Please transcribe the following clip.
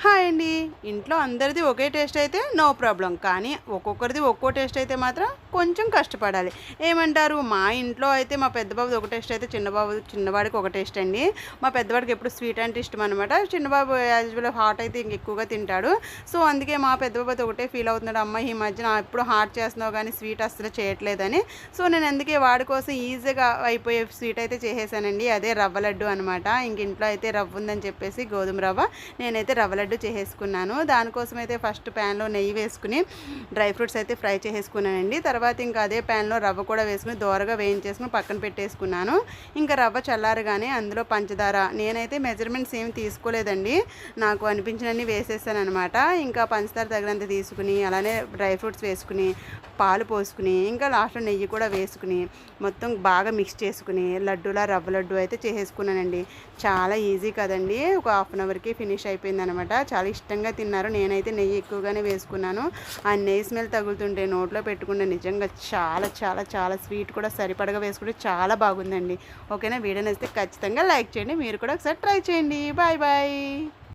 Hi అండి. ఇంట్లో అందరిది ఒకే టేస్ట్ అయితే నో ప్రాబ్లం. కానీ ఒక్కొక్కరిది ఒక్కో టేస్ట్ అయితే మాత్రం కొంచెం కష్టపడాలి. ఏమంటారు? మా ఇంట్లో అయితే మా పెద్దబాబుది ఒక టేస్ట్ అయితే చిన్నబాబు చిన్నవాడికి ఒక టేస్ట్ అండి. మా పెద్దవాడికి ఎప్పుడు స్వీట్ అంటే ఇష్టం అనమాట చిన్నబాబు యాజువల్ హాట్ అయితే ఇంక ఎక్కువగా తింటాడు. సో అందుకే మా పెద్ద అయితే ఒకటే ఫీల్ అవుతున్నాడు. అమ్మ ఈ మధ్యన ఎప్పుడు హాట్ చేస్తున్నావు కానీ స్వీట్ అసలు చేయట్లేదని. సో నేను అందుకే వాడి కోసం ఈజీగా అయిపోయే స్వీట్ అయితే చేసేసానండి. అదే రవ్వ లడ్డు అనమాట ఇంక ఇంట్లో అయితే రవ్వ ఉందని చెప్పేసి గోధుమ రవ్వ నేనైతే రవ్వ లడ్డు చేసేసుకున్నాను. దానికోసం అయితే ఫస్ట్ ప్యాన్లో నెయ్యి వేసుకుని డ్రై ఫ్రూట్స్ అయితే ఫ్రై చేసేసుకున్నానండి. తర్వాత ఇంకా అదే ప్యాన్లో రవ్వ కూడా వేసుకుని దోరగా వేయించేసుకుని పక్కన పెట్టేసుకున్నాను. ఇంకా రవ్వ చల్లారగానే అందులో పంచదార నేనైతే మెజర్మెంట్స్ ఏమి తీసుకోలేదండి. నాకు అనిపించినన్ని వేసేసాను అనమాట ఇంకా పంచదార తగినంత తీసుకుని అలానే డ్రై ఫ్రూట్స్ వేసుకుని పాలు పోసుకుని ఇంకా లాస్ట్లో నెయ్యి కూడా వేసుకుని మొత్తం బాగా మిక్స్ చేసుకుని లడ్డూలా రవ్వ లడ్డు అయితే చేసేసుకున్నానండి. చాలా ఈజీ కదండి. ఒక హాఫ్ అన్ అవర్కి ఫినిష్ అయిపోయింది అనమాట చాలా ఇష్టంగా తిన్నారు. నేనైతే నెయ్యి ఎక్కువగానే వేసుకున్నాను. ఆ నెయ్యి స్మెల్ తగులుతుంటే నోట్లో పెట్టుకుంటే నిజంగా చాలా చాలా చాలా స్వీట్ కూడా సరిపడగా వేసుకుంటే చాలా బాగుందండి. ఓకేనా? వీడియో నచ్చితే ఖచ్చితంగా లైక్ చేయండి. మీరు కూడా ఒకసారి ట్రై చేయండి. Bye bye.